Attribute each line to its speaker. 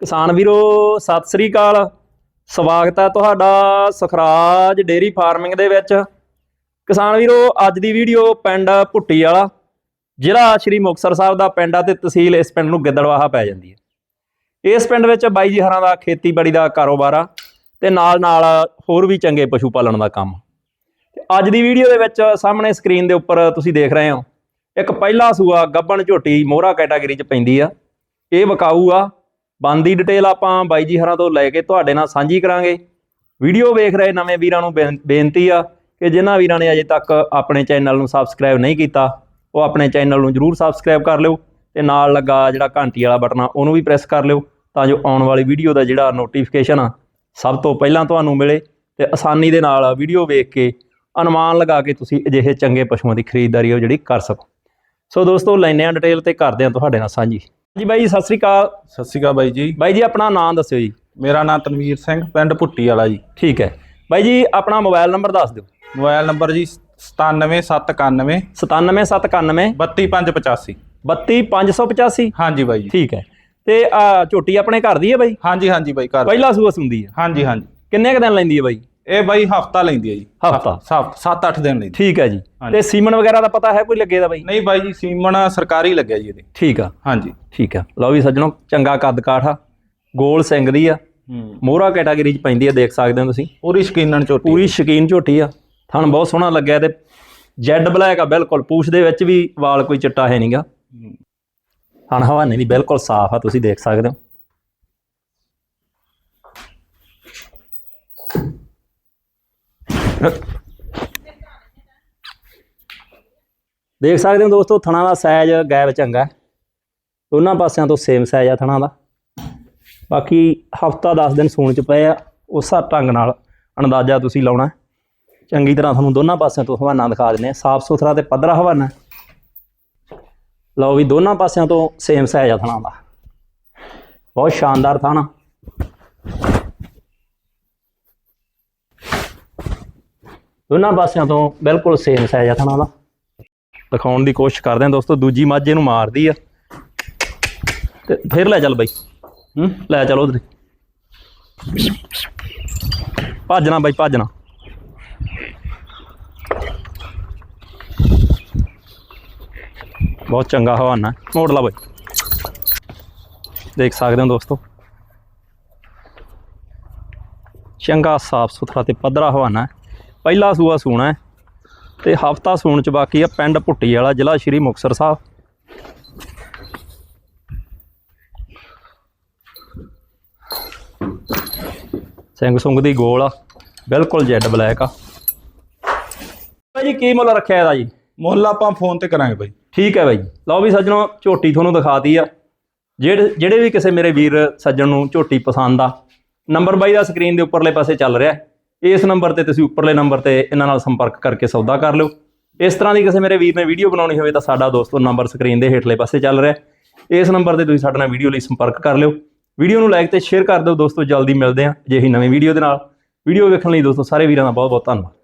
Speaker 1: ਕਿਸਾਨ ਵੀਰੋ, ਸਤਿ ਸ੍ਰੀ ਅਕਾਲ। ਸਵਾਗਤ ਹੈ ਤੁਹਾਡਾ ਸੁਖਰਾਜ ਡੇਰੀ ਫਾਰਮਿੰਗ ਦੇ ਵਿੱਚ। ਕਿਸਾਨ ਵੀਰੋ, ਅੱਜ ਦੀ ਵੀਡੀਓ ਪਿੰਡ ਭੁੱਟੀ ਵਾਲਾ। ਜ਼ਿਲ੍ਹਾ ਸ਼੍ਰੀ ਮੁਕਤਸਰ ਸਾਹਿਬ ਦਾ ਪਿੰਡ ਆ ਤੇ ਤਹਿਸੀਲ ਇਸ ਪਿੰਡ ਨੂੰ ਗਿੱਦੜਵਾਹਾ ਪੈ ਜਾਂਦੀ ਹੈ। ਇਸ ਪਿੰਡ ਵਿੱਚ ਬਾਈ ਜੀ ਹਰਾਂ ਦਾ ਖੇਤੀਬਾੜੀ ਦਾ ਕਾਰੋਬਾਰ ਆ ਤੇ ਨਾਲ ਨਾਲ ਹੋਰ ਵੀ ਚੰਗੇ ਪਸ਼ੂ ਪਾਲਣ ਦਾ ਕੰਮ। ਤੇ ਅੱਜ ਦੀ ਵੀਡੀਓ ਦੇ ਵਿੱਚ ਸਾਹਮਣੇ ਸਕਰੀਨ ਦੇ ਉੱਪਰ ਤੁਸੀਂ ਦੇਖ ਰਹੇ ਹੋ, ਇੱਕ ਪਹਿਲਾ ਸੂਆ ਗੱਬਣ ਝੋਟੀ ਮੋਹਰਾ ਕੈਟਾਗਰੀ 'ਚ ਪੈਂਦੀ ਆ। ਇਹ ਵਿਕਾਊ ਆ ਬੰਦੀ ਡਿਟੇਲ ਆਪਾਂ ਬਾਈ ਜੀ ਹਰਾਂ ਤੋਂ ਲੈ ਕੇ ਤੁਹਾਡੇ ਨਾਲ ਸਾਂਝੀ ਕਰਾਂਗੇ। ਵੀਡੀਓ ਵੇਖ ਰਹੇ ਨਵੇਂ ਵੀਰਾਂ ਨੂੰ ਬੇਨ- ਬੇਨਤੀ ਆ ਕਿ ਜਿਨ੍ਹਾਂ ਵੀਰਾਂ ਨੇ ਅਜੇ ਤੱਕ ਆਪਣੇ ਚੈਨਲ ਨੂੰ ਸਬਸਕ੍ਰਾਈਬ ਨਹੀਂ ਕੀਤਾ, ਉਹ ਆਪਣੇ ਚੈਨਲ ਨੂੰ ਜਰੂਰ ਸਬਸਕ੍ਰਾਈਬ ਕਰ ਲਿਓ ਤੇ ਨਾਲ ਲੱਗਾ ਜਿਹੜਾ ਘੰਟੀ ਵਾਲਾ ਬਟਨ ਆ, ਉਹਨੂੰ ਵੀ ਪ੍ਰੈਸ ਕਰ ਲਿਓ ਤਾਂ ਜੋ ਆਉਣ ਵਾਲੀ ਵੀਡੀਓ ਦਾ ਜਿਹੜਾ ਨੋਟੀਫਿਕੇਸ਼ਨ ਆ, ਸਭ ਤੋਂ ਪਹਿਲਾਂ ਤੁਹਾਨੂੰ ਮਿਲੇ ਤੇ ਆਸਾਨੀ ਦੇ ਨਾਲ ਵੀਡੀਓ ਵੇਖ ਕੇ ਅਨੁਮਾਨ ਲਗਾ ਕੇ ਤੁਸੀਂ ਅਜਿਹੇ ਚੰਗੇ ਪਸ਼ੂਆਂ ਦੀ ਖਰੀਦਦਾਰੀ ਉਹ ਜਿਹੜੀ ਕਰ ਸਕੋ। ਸੋ ਦੋਸਤੋ ਲੈਨੇ ਆ ਡਿਟੇਲ ਤੇ ਕਰਦੇ ਆ ਤੁਹਾਡੇ ਨਾਲ ਸਾਂਝੀ। ਜੀ ਬਾਈ ਜੀ, ਸਤਿ ਸ੍ਰੀ ਅਕਾਲ।
Speaker 2: ਸਤਿ ਸ਼੍ਰੀ ਅਕਾਲ ਬਾਈ ਜੀ।
Speaker 1: ਬਾਈ ਜੀ ਆਪਣਾ ਨਾਮ ਦੱਸਿਓ ਜੀ।
Speaker 2: ਮੇਰਾ ਨਾਮ ਤਨਵੀਰ ਸਿੰਘ ਪਿੰਡ ਭੁੱਟੀ ਵਾਲਾ ਜੀ।
Speaker 1: ਠੀਕ ਹੈ। ਬਾਈ ਜੀ ਆਪਣਾ ਮੋਬਾਈਲ ਨੰਬਰ ਦੱਸ ਦਿਓ।
Speaker 2: ਮੋਬਾਈਲ ਨੰਬਰ ਜੀ 97791
Speaker 1: 97791
Speaker 2: 32585
Speaker 1: 32585
Speaker 2: ਹਾਂਜੀ ਬਾਈ ਜੀ।
Speaker 1: ਠੀਕ ਹੈ। ਤੇ ਆ ਝੋਟੀ ਆਪਣੇ ਘਰ ਦੀ ਹੈ ਬਾਈ?
Speaker 2: ਹਾਂਜੀ ਹਾਂਜੀ ਬਾਈ ਘਰ
Speaker 1: ਪਹਿਲਾ ਸੂਆ ਸੁੰਦੀ ਹੈ।
Speaker 2: ਹਾਂਜੀ ਹਾਂਜੀ।
Speaker 1: ਕਿੰਨੇ ਕ ਦਿਨ ਲੈਂਦੀ ਹੈ ਬਾਈ?
Speaker 2: ਇਹ ਬਾਈ ਹਫਤਾ ਲੈਂਦੀ ਹੈ ਜੀ।
Speaker 1: ਹਫ਼ਤਾ?
Speaker 2: 7-8 ਦਿਨ ਲੈਂਦੀ
Speaker 1: ਠੀਕ ਹੈ ਜੀ।
Speaker 2: ਹਾਂਜੀ।
Speaker 1: ਤੇ ਸੀਮਨ ਵਗੈਰਾ ਦਾ ਪਤਾ ਹੈ ਕੋਈ ਲੱਗੇ ਦਾ ਬਾਈ?
Speaker 2: ਨਹੀਂ ਬਾਈ ਜੀ ਸੀਮਨ ਸਰਕਾਰੀ ਲੱਗਿਆ ਜੀ ਇਹਦੇ।
Speaker 1: ਠੀਕ ਆ।
Speaker 2: ਹਾਂਜੀ।
Speaker 1: ਠੀਕ ਆ। ਲਓ ਵੀ ਸੱਜਣੋ ਚੰਗਾ ਕੱਦ ਕਾਠ। ਆ ਗੋਲ ਸਿੰਘ ਦੀ ਆ। ਮੋਹਰਾ ਕੈਟਾਗਰੀ ਚ ਪੈਂਦੀ ਆ ਦੇਖ ਸਕਦੇ ਹੋ ਤੁਸੀਂ।
Speaker 2: ਪੂਰੀ ਸ਼ਕੀਨਨ ਝੋਟੀ
Speaker 1: ਪੂਰੀ ਸ਼ਕੀਨ ਝੋਟੀ ਆ। ਥਣ ਬਹੁਤ ਸੋਹਣਾ ਲੱਗਿਆ ਤੇ ਜੈਡ ਬਲੈਕ ਆ ਬਿਲਕੁਲ। ਪੂਛ ਦੇ ਵਿੱਚ ਵੀ ਵਾਲ ਕੋਈ ਚਿੱਟਾ ਹੈ ਨਹੀਂਗਾ
Speaker 2: ਹੂੰ।
Speaker 1: ਥਣ ਹਵਾਨੇ ਵੀ ਬਿਲਕੁਲ ਸਾਫ਼ ਆ ਤੁਸੀਂ ਦੇਖ ਸਕਦੇ ਹੋ। ਦੇਖ ਸਕਦੇ ਹੋ ਦੋਸਤੋ, ਥਣਾ ਦਾ ਸਾਈਜ਼ ਗੈਬ ਚੰਗਾ ਦੋਨਾਂ ਪਾਸਿਆਂ ਤੋਂ ਸੇਮ ਸਾਈਜ਼ ਆ ਥਣਾ ਦਾ। ਬਾਕੀ ਹਫਤਾ 10 ਦਿਨ ਸੂਣ ਚ ਪਏ ਆ, ਉਸ ਢੰਗ ਨਾਲ ਅੰਦਾਜ਼ਾ ਤੁਸੀਂ ਲਾਉਣਾ ਚੰਗੀ ਤਰ੍ਹਾਂ ਤੁਹਾਨੂੰ ਦੋਨਾਂ ਪਾਸਿਆਂ ਤੋਂ ਹਵਾਨਾ ਦਿਖਾ ਦਿੰਦੇ ਆ ਸਾਫ਼ ਸੁਥਰਾ ਤੇ ਪੱਧਰਾ ਹਵਾਨਾ ਲਓ ਵੀ ਦੋਨਾਂ ਪਾਸਿਆਂ ਤੋਂ ਸੇਮ ਸਾਈਜ਼ ਆ ਥਣਾ ਦਾ। ਬਹੁਤ ਸ਼ਾਨਦਾਰ ਥਾਣਾ ਦੋਨਾਂ ਪਾਸਿਆਂ ਤੋਂ ਬਿਲਕੁਲ ਸੇਮ ਸਾਈਜ਼ ਆ ਥਣਾ ਦਾ ਦਿਖਾਉਣ ਦੀ ਕੋਸ਼ਿਸ਼ ਕਰਦੇ ਹਾਂ ਦੋਸਤੋ ਦੂਜੀ ਮੱਝ ਇਹਨੂੰ ਮਾਰਦੀ ਆ। ਤੇ ਫਿਰ ਲੈ ਚੱਲ ਬਾਈ। ਹੂੰ? ਲੈ ਚੱਲ ਉਧਰ। ਭੱਜਣਾ ਬਾਈ ਭੱਜਣਾ। ਬਹੁਤ ਚੰਗਾ ਹਵਾਨਾ। ਮੋੜ ਲਾ ਬਾਈ। ਦੇਖ ਸਕਦੇ ਹੋ ਦੋਸਤੋ। ਚੰਗਾ ਸਾਫ਼ ਸੁਥਰਾ ਤੇ ਪੱਧਰਾ ਹਵਾਨਾ ਹੈ। ਪਹਿਲਾ ਸੂਆ ਸੂਣਾ ਹੈ ਤੇ ਹਫਤਾ ਸੂਣ ਚ ਬਾਕੀ ਆ ਪਿੰਡ ਭੁੱਟੀ ਵਾਲਾ ਜ਼ਿਲ੍ਹਾ ਸ਼੍ਰੀ ਮੁਕਤਸਰ ਸਾਹਿਬ। ਸਿੰਘ ਸੁੰਗ ਦੀ ਗੋਲ ਆ ਬਿਲਕੁਲ ਜੈਡ ਬਲੈਕ ਆ। ਭਾਈ ਜੀ ਕੀ ਮੁੱਲ ਰੱਖਿਆ ਇਹਦਾ ਜੀ?
Speaker 2: ਮੁੱਲ ਆਪਾਂ ਫੋਨ ਤੇ ਕਰਾਂਗੇ ਬਾਈ।
Speaker 1: ਠੀਕ ਹੈ ਬਾਈ। ਲਓ ਵੀ ਸੱਜਣੋ ਝੋਟੀ ਤੁਹਾਨੂੰ ਦਿਖਾਤੀ ਆ। ਜਿਹੜੇ ਜਿਹੜੇ ਵੀ ਕਿਸੇ ਮੇਰੇ ਵੀਰ ਸੱਜਣ ਨੂੰ ਝੋਟੀ ਪਸੰਦ ਆ ਨੰਬਰ ਬਾਈ ਦਾ ਸਕਰੀਨ ਦੇ ਉੱਪਰਲੇ ਪਾਸੇ ਚੱਲ ਰਿਹਾ। ਇਸ ਨੰਬਰ ਤੇ ਤੁਸੀਂ ਉੱਪਰਲੇ ਨੰਬਰ ਤੇ ਇਹਨਾਂ ਨਾਲ ਸੰਪਰਕ ਕਰਕੇ ਸੌਦਾ ਕਰ ਲਿਓ। ਇਸ ਤਰ੍ਹਾਂ ਦੀ ਕਿਸੇ ਮੇਰੇ ਵੀਰ ਨੇ ਵੀਡੀਓ ਬਣਾਉਣੀ ਹੋਵੇ ਤਾਂ ਸਾਡਾ ਦੋਸਤੋ ਨੰਬਰ ਸਕਰੀਨ ਦੇ ਹੇਠਲੇ ਪਾਸੇ ਚੱਲ ਰਿਹਾ ਇਸ ਨੰਬਰ ਤੇ ਤੁਸੀਂ ਸਾਡੇ ਨਾਲ ਵੀਡੀਓ ਲਈ ਸੰਪਰਕ ਕਰ ਲਿਓ। ਵੀਡੀਓ ਨੂੰ ਲਾਈਕ ਤੇ ਸ਼ੇਅਰ ਕਰ ਦਿਓ। ਦੋਸਤੋ, ਜਲਦੀ ਮਿਲਦੇ ਹਾਂ ਅਜਿਹੀ ਨਵੀਂ ਵੀਡੀਓ ਦੇ ਨਾਲ। ਵੀਡੀਓ ਵੇਖਣ ਲਈ ਦੋਸਤੋ, ਸਾਰੇ ਵੀਰਾਂ ਦਾ ਬਹੁਤ ਬਹੁਤ ਧੰਨਵਾਦ।